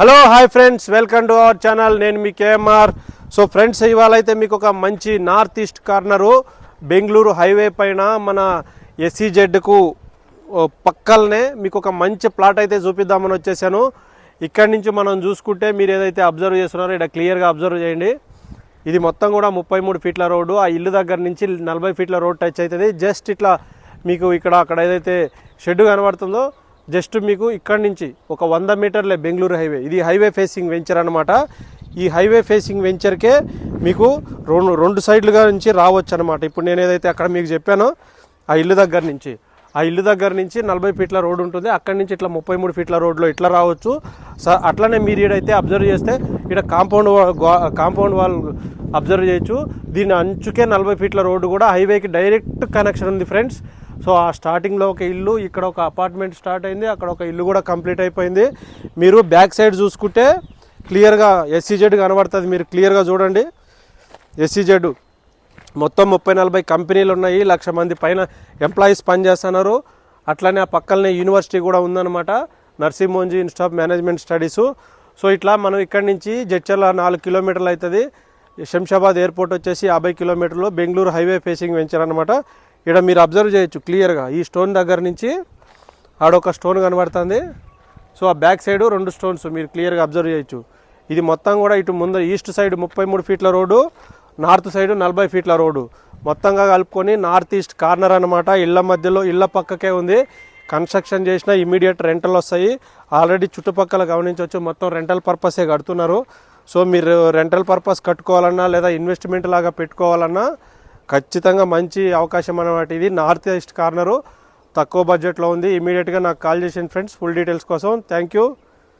Hello hi friends welcome to our channel నేను మీ KMR. So friends ఇవాళ అయితే మీకు ఒక మంచి north east corner Bengaluru highway పైన మన ఎస్సీజెడ్కు పక్కలనే మీకు ఒక మంచి ప్లాట్ అయితే చూపిద్దామని వచ్చేసాను. ఇక్కడి నుంచి మనం చూసుకుంటే మీరు ఏదైతే అబ్జర్వ్ చేస్తున్నారో ఇక్కడ క్లియర్గా అబ్జర్వ్ చేయండి. ఇది మొత్తం కూడా ముప్పై మూడు ఫీట్ల రోడ్డు. ఆ ఇల్లు దగ్గర నుంచి నలభై ఫీట్ల రోడ్ టచ్ అవుతుంది. జస్ట్ ఇట్లా మీకు ఇక్కడ అక్కడ ఏదైతే షెడ్ కనబడుతుందో జస్ట్ మీకు ఇక్కడి నుంచి ఒక వంద మీటర్లే బెంగళూరు హైవే. ఇది హైవే ఫేసింగ్ వెంచర్ అనమాట ఈ హైవే ఫేసింగ్ వెంచర్కే మీకు రెండు రెండు సైడ్లుగా నుంచి రావచ్చు అనమాట ఇప్పుడు నేను ఏదైతే అక్కడ మీకు చెప్పానో ఆ ఇల్లు దగ్గర నుంచి. ఆ ఇల్లు దగ్గర నుంచి నలభై ఫీట్ల రోడ్డు ఉంటుంది. అక్కడి నుంచి ఇట్లా ముప్పై మూడు ఫీట్ల రోడ్లో ఇట్లా రావచ్చు. స అట్లనే మీరు ఈడైతే అబ్జర్వ్ చేస్తే ఇక్కడ కాంపౌండ్ కాంపౌండ్ వాల్ అబ్జర్వ్ చేయొచ్చు. దీని అంచుకే నలభై ఫీట్ల రోడ్డు కూడా హైవేకి డైరెక్ట్ కనెక్షన్ ఉంది ఫ్రెండ్స్. సో ఆ స్టార్టింగ్లో ఒక ఇల్లు ఇక్కడ ఒక అపార్ట్మెంట్ స్టార్ట్ అయింది అక్కడ ఒక ఇల్లు కూడా కంప్లీట్ అయిపోయింది. మీరు బ్యాక్ సైడ్ చూసుకుంటే క్లియర్గా ఎస్సీజెడ్ కనబడుతుంది మీరు క్లియర్గా చూడండి. ఎస్సీజెడ్ మొత్తం ముప్పై నలభై కంపెనీలు ఉన్నాయి లక్ష మంది పైన ఎంప్లాయీస్ పనిచేస్తున్నారు. అట్లనే ఆ పక్కనే యూనివర్సిటీ కూడా ఉందన్నమాట Narsee Monjee institute of management studies. So ఇట్లా మనం ఇక్కడి నుంచి జడ్చర్ల నాలుగు కిలోమీటర్లు అవుతుంది. శంషాబాద్ ఎయిర్పోర్ట్ వచ్చేసి యాభై కిలోమీటర్లు బెంగళూరు హైవే ఫేసింగ్ వెంచర్ అనమాట ఇక్కడ మీరు అబ్జర్వ్ చేయొచ్చు క్లియర్గా. ఈ స్టోన్ దగ్గర నుంచి ఆడొక స్టోన్ కనబడుతుంది. సో ఆ బ్యాక్ సైడ్ రెండు స్టోన్స్ మీరు క్లియర్గా అబ్జర్వ్ చేయొచ్చు. ఇది మొత్తం కూడా ఇటు ముందు ఈస్ట్ సైడ్ ముప్పై మూడు ఫీట్ల రోడ్డు నార్త్ సైడ్ నలభై ఫీట్ల రోడ్డు. మొత్తంగా కలుపుకొని నార్త్ ఈస్ట్ కార్నర్ అనమాట ఇళ్ళ మధ్యలో ఇళ్ళ పక్కకే ఉంది. కన్స్ట్రక్షన్ చేసిన ఇమీడియట్ రెంటల్ వస్తాయి. ఆల్రెడీ చుట్టుపక్కల గమనించవచ్చు మొత్తం రెంటల్ పర్పసే కడుతున్నారు. సో మీరు రెంటల్ పర్పస్ కట్టుకోవాలన్నా లేదా ఇన్వెస్ట్మెంట్ లాగా పెట్టుకోవాలన్నా ఖచ్చితంగా మంచి అవకాశం అన్నమాట ఇది. నార్త్ ఈస్ట్ కార్నరు తక్కువ బడ్జెట్లో ఉంది. ఇమీడియట్గా నాకు కాల్ చేసిన ఫ్రెండ్స్ ఫుల్ డీటెయిల్స్ కోసం. Thank you